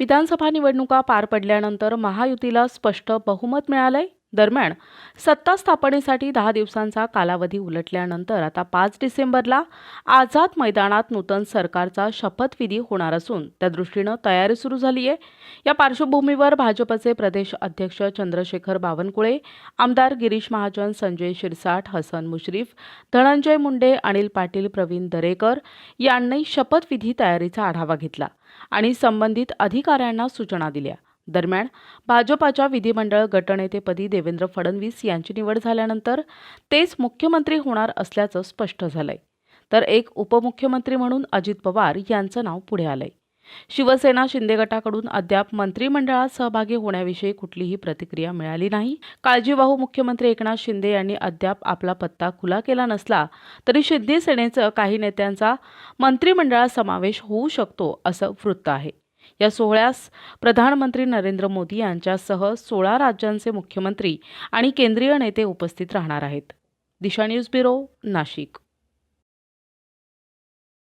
विधानसभा निवडणुका पार पडल्यानंतर महायुतीला स्पष्ट बहुमत मिळालंय. दरम्यान सत्ता स्थापनेसाठी दहा दिवसांचा कालावधी उलटल्यानंतर आता पाच डिसेंबरला आझाद मैदानात नूतन सरकारचा शपथविधी होणार असून त्या दृष्टीनं तयारी सुरू झाली आहे या पार्श्वभूमीवर भाजपचे प्रदेश अध्यक्ष चंद्रशेखर बावनकुळे आमदार गिरीश महाजन संजय शिरसाट हसन मुश्रीफ धनंजय मुंडे अनिल पाटील प्रवीण दरेकर यांनी शपथविधी तयारीचा आढावा घेतला आणि संबंधित अधिकाऱ्यांना सूचना दिल्या. दरम्यान भाजपाच्या विधिमंडळ गटनेतेपदी देवेंद्र फडणवीस यांची निवड झाल्यानंतर तेच मुख्यमंत्री होणार असल्याचं स्पष्ट झालंय. तर एक उपमुख्यमंत्री म्हणून अजित पवार यांचं नाव पुढे आलंय. शिवसेना शिंदे गटाकडून अद्याप मंत्रिमंडळात सहभागी होण्याविषयी कुठलीही प्रतिक्रिया मिळाली नाही. काळजीवाहू मुख्यमंत्री एकनाथ शिंदे यांनी अद्याप आपला पत्ता खुला केला नसला तरी शिंदे सेनेचं काही नेत्यांचा मंत्रिमंडळात समावेश होऊ शकतो असं वृत्त आहे. या सोहळ्यास प्रधानमंत्री नरेंद्र मोदी यांच्यासह सोळा राज्यांचे मुख्यमंत्री आणि केंद्रीय नेते उपस्थित राहणार आहेत. Disha news bureau Nashik.